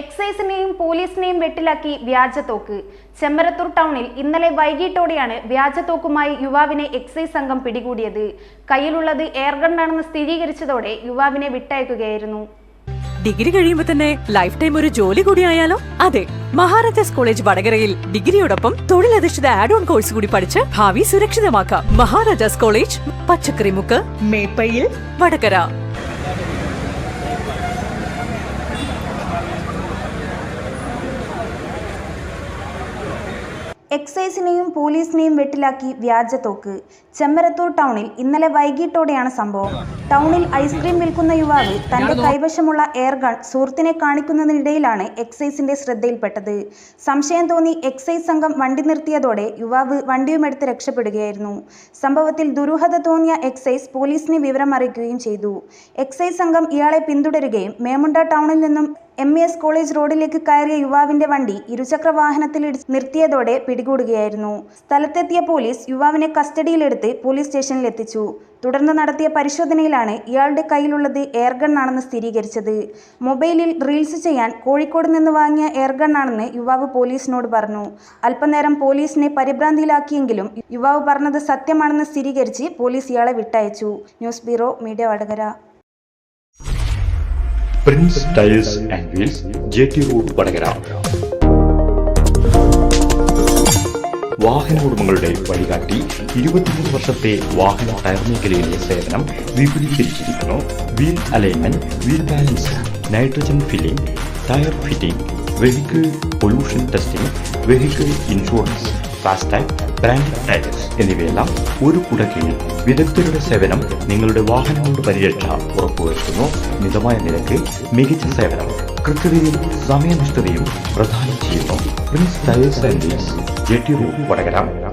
എക്സൈസിനെയും പോലീസിനെയും വെട്ടിലാക്കി വ്യാജത്തോക്ക്. ചെമ്മരത്തൂർ ടൗണിൽ ഇന്നലെ വൈകിട്ടോടെയാണ് വ്യാജത്തോക്കുമായി യുവാവിനെ എക്സൈസ് സംഘം പിടികൂടിയത്. കയ്യിലുള്ളത് എയർഗണ്ണാണെന്ന് സ്ഥിരീകരിച്ചതോടെ യുവാവിനെ വിട്ടയക്കുകയായിരുന്നു. ഡിഗ്രി കഴിയുമ്പോൾ തന്നെ ലൈഫ് ടൈം ഒരു ജോലി കൂടി ആയാലോ? അതെ മഹാരാജാസ് കോളേജ് വടകരയിൽ ഡിഗ്രിയോടൊപ്പം തൊഴിലധിഷ്ഠിത ആഡ് ഓൺ കോഴ്സ് കൂടി പഠിച്ച് ഭാവി സുരക്ഷിതമാക്കാം. മഹാരാജാസ് കോളേജ് പച്ചക്കറിമുക്ക് മേപ്പയിൽ വടകര. എക്സൈസിനെയും പോലീസിനെയും വെട്ടിലാക്കി വ്യാജ തോക്ക്. ചെമ്മരത്തൂർ ടൗണിൽ ഇന്നലെ വൈകിട്ടോടെയാണ് സംഭവം. ടൗണിൽ ഐസ്ക്രീം വിൽക്കുന്ന യുവാവ് തന്റെ കൈവശമുള്ള എയർഗൺ സുഹൃത്തിനെ കാണിക്കുന്നതിനിടയിലാണ് എക്സൈസിന്റെ ശ്രദ്ധയിൽപ്പെട്ടത്. സംശയം തോന്നി എക്സൈസ് സംഘം വണ്ടി നിർത്തിയതോടെ യുവാവ് വണ്ടിയുമെടുത്ത് രക്ഷപ്പെടുകയായിരുന്നു. സംഭവത്തിൽ ദുരൂഹത തോന്നിയ എക്സൈസ് പോലീസിനെ വിവരം അറിയിക്കുകയും ചെയ്തു. എക്സൈസ് സംഘം ഇയാളെ പിന്തുടരുകയും മേമുണ്ട ടൗണിൽ നിന്നും എം എസ് കോളേജ് റോഡിലേക്ക് കയറിയ യുവാവിന്റെ വണ്ടി ഇരുചക്ര വാഹനത്തിൽ നിർത്തിയതോടെ പിടികൂടുകയായിരുന്നു. സ്ഥലത്തെത്തിയ പോലീസ് യുവാവിനെ കസ്റ്റഡിയിലെടുത്ത് പോലീസ് സ്റ്റേഷനിൽ എത്തിച്ചു. തുടർന്ന് നടത്തിയ പരിശോധനയിലാണ് ഇയാളുടെ കയ്യിലുള്ളത് എയർഗൺ ആണെന്ന് സ്ഥിരീകരിച്ചത്. മൊബൈലിൽ റീൽസ് ചെയ്യാൻ കോഴിക്കോട് നിന്ന് വാങ്ങിയ എയർഗൺ ആണെന്ന് യുവാവ് പോലീസിനോട് പറഞ്ഞു. അല്പനേരം പോലീസിനെ പരിഭ്രാന്തിയിലാക്കിയെങ്കിലും യുവാവ് പറഞ്ഞത് സത്യമാണെന്ന് സ്ഥിരീകരിച്ച് പോലീസ് ഇയാളെ വിട്ടയച്ചു. News bureau media Vadakara. Prince tiles and wheels J T road Vadakara. വാഹന ഉടമകളുടെ വഴികാട്ടി ഇരുപത്തിമൂന്ന് വർഷത്തെ വാഹന ടയർ മേഖലയിലെ സേവനം വിപുലീകരിച്ചിരിക്കുന്നു. Wheel alignment wheel balance nitrogen filling tyre fitting vehicle pollution testing vehicle insurance FASTag brand tyres എന്നിവയെല്ലാം ഒരു കുടക്കീഴിൽ വിദഗ്ധരുടെ സേവനം നിങ്ങളുടെ വാഹനങ്ങളുടെ പരിരക്ഷ ഉറപ്പുവരുത്തുന്നു. മിതമായ നിരക്ക് മികച്ച സേവനം കൃത്യതയും സമയനിഷ്ഠതയും പ്രദാനം ചെയ്യുന്നു. Prince tyres and JT road Vadakara.